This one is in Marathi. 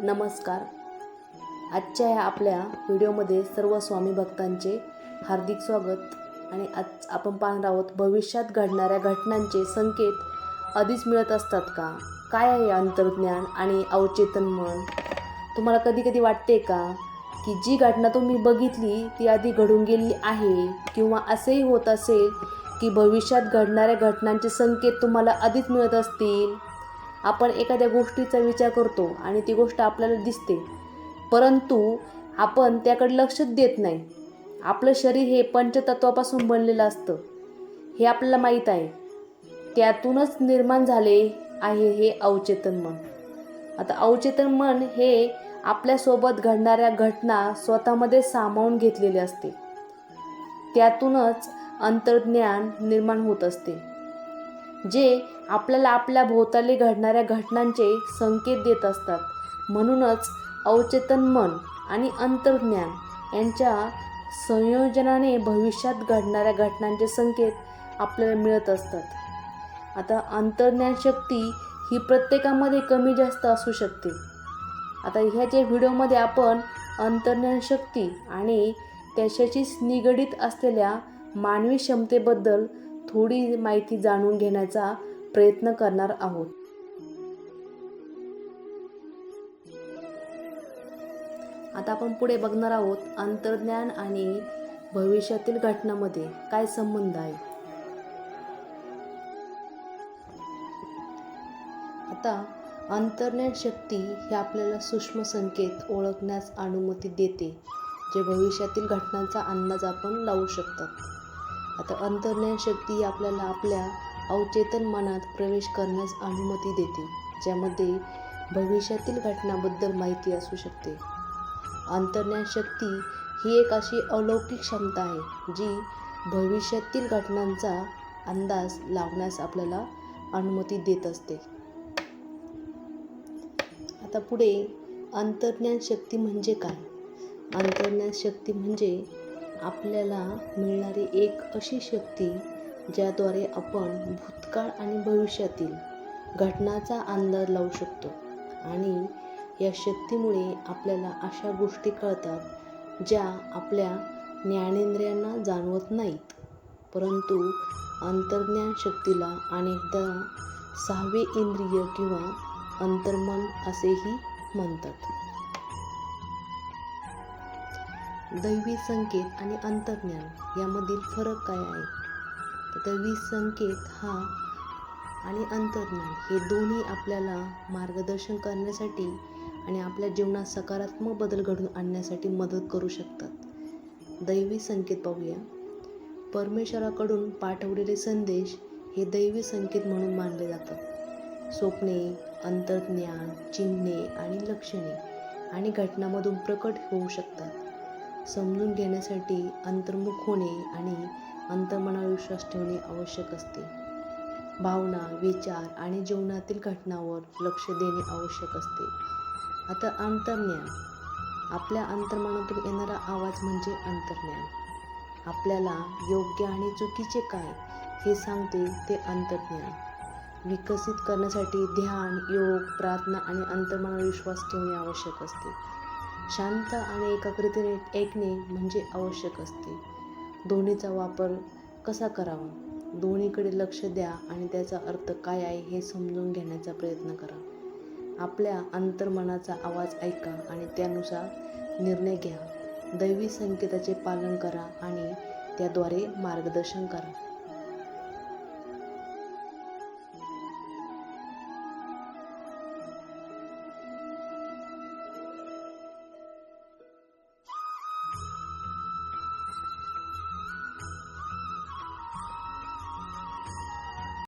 नमस्कार. आजच्या ह्या आपल्या व्हिडिओमध्ये सर्व स्वामी भक्तांचे हार्दिक स्वागत आणि आज आपण पाहणार आहोत भविष्यात घडणाऱ्या घटनांचे संकेत आधीच मिळत असतात का? काय आहे अंतर्ज्ञान आणि अवचेतन मन? तुम्हाला कधी कधी वाटते का की जी घटना तुम्ही बघितली ती आधी घडून गेली आहे? किंवा असेही होत असेल की भविष्यात घडणाऱ्या घटनांचे संकेत तुम्हाला आधीच मिळत असतील? आपण एखाद्या गोष्टीचा विचार करतो आणि ती गोष्ट आपल्याला दिसते. परंतु आपण त्याकडे लक्षच देत नाही. आपलं शरीर हे पंचतत्वापासून बनलेलं असतं. हे आपल्याला माहीत आहे. त्यातूनच निर्माण झाले आहे हे अवचेतन मन. आता अवचेतन मन हे आपल्यासोबत घडणाऱ्या घटना स्वतःमध्ये सामावून घेतलेले असते. त्यातूनच अंतर्ज्ञान निर्माण होत असते. जे आपल्याला आपल्या भोवताली घडणाऱ्या घटनांचे संकेत देत असतात. म्हणूनच अवचेतन मन आणि अंतर्ज्ञान यांच्या संयोजनाने भविष्यात घडणाऱ्या घटनांचे संकेत आपल्याला मिळत असतात. आता अंतर्ज्ञान शक्ती ही प्रत्येकामध्ये कमी जास्त असू शकते. आता ह्याच्या व्हिडिओमध्ये आपण अंतर्ज्ञान शक्ती आणि त्याच्याशीच निगडीत असलेल्या मानवी क्षमतेबद्दल थोडी माहिती जाणून घेण्याचा प्रयत्न करणार आहोत. आता आपण पुढे बघणार आहोत अंतर्ज्ञान आणि भविष्यातील घटनामध्ये काय संबंध आहे. आता अंतर्ज्ञान शक्ती ही आपल्याला सूक्ष्म संकेत ओळखण्यास अनुमती देते जे भविष्यातील घटनांचा अंदाज आपण लावू शकतात. आता अंतर्ज्ञान शक्ती आपल्याला आपल्या अवचेतन मनात प्रवेश करण्यास अनुमती देते ज्यामध्ये भविष्यातील घटनाबद्दल माहिती असू शकते. अंतर्ज्ञान शक्ती ही एक अशी अलौकिक क्षमता आहे जी भविष्यातील घटनांचा अंदाज लावण्यास आपल्याला अनुमती देत असते. आता पुढे अंतर्ज्ञान शक्ती म्हणजे काय? अंतर्ज्ञान शक्ती म्हणजे आपल्याला मिळणारी एक अशी शक्ती ज्याद्वारे आपण भूतकाळ आणि भविष्यातील घटनाचा अंदाज लावू शकतो. आणि या शक्तीमुळे आपल्याला अशा गोष्टी कळतात ज्या आपल्या ज्ञानेंद्रियांना जाणवत नाहीत. परंतु अंतर्ज्ञान शक्तीला अनेकदा सहावे इंद्रिय किंवा अंतर्मन असेही म्हणतात. दैवी संकेत आणि अंतर्ज्ञान यामधील फरक काय आहे? तर दैवी संकेत हा आणि अंतर्ज्ञान हे दोन्ही आपल्याला मार्गदर्शन करण्यासाठी आणि आपल्या जीवनात सकारात्मक बदल घडून आणण्यासाठी मदत करू शकतात. दैवी संकेत पाहूया. परमेश्वराकडून पाठवलेले संदेश हे दैवी संकेत म्हणून मानले जातात. स्वप्ने अंतर्ज्ञान चिन्हे आणि लक्षणे आणि घटनामधून प्रकट होऊ शकतात. समजून घेण्यासाठी अंतर्मुख होणे आणि अंतर्मनावर विश्वास ठेवणे आवश्यक असते. भावना विचार आणि जीवनातील घटनावर लक्ष देणे आवश्यक असते. आता अंतर्ज्ञान. आपल्या अंतर्मनातून येणारा आवाज म्हणजे अंतर्ज्ञान. आपल्याला योग्य आणि चुकीचे काय हे सांगते ते अंतर्ज्ञान. विकसित करण्यासाठी ध्यान योग प्रार्थना आणि अंतर्मनावर विश्वास ठेवणे आवश्यक असते. शांत आणि एकाग्रतेने ऐकणे म्हणजे आवश्यक असते. दोन्हीचा वापर कसा करावा? दोन्हीकडे लक्ष द्या आणि त्याचा अर्थ काय आहे हे समजून घेण्याचा प्रयत्न करा. आपल्या अंतर्मनाचा आवाज ऐका आणि त्यानुसार निर्णय घ्या. दैवी संकेताचे पालन करा आणि त्याद्वारे मार्गदर्शन करा.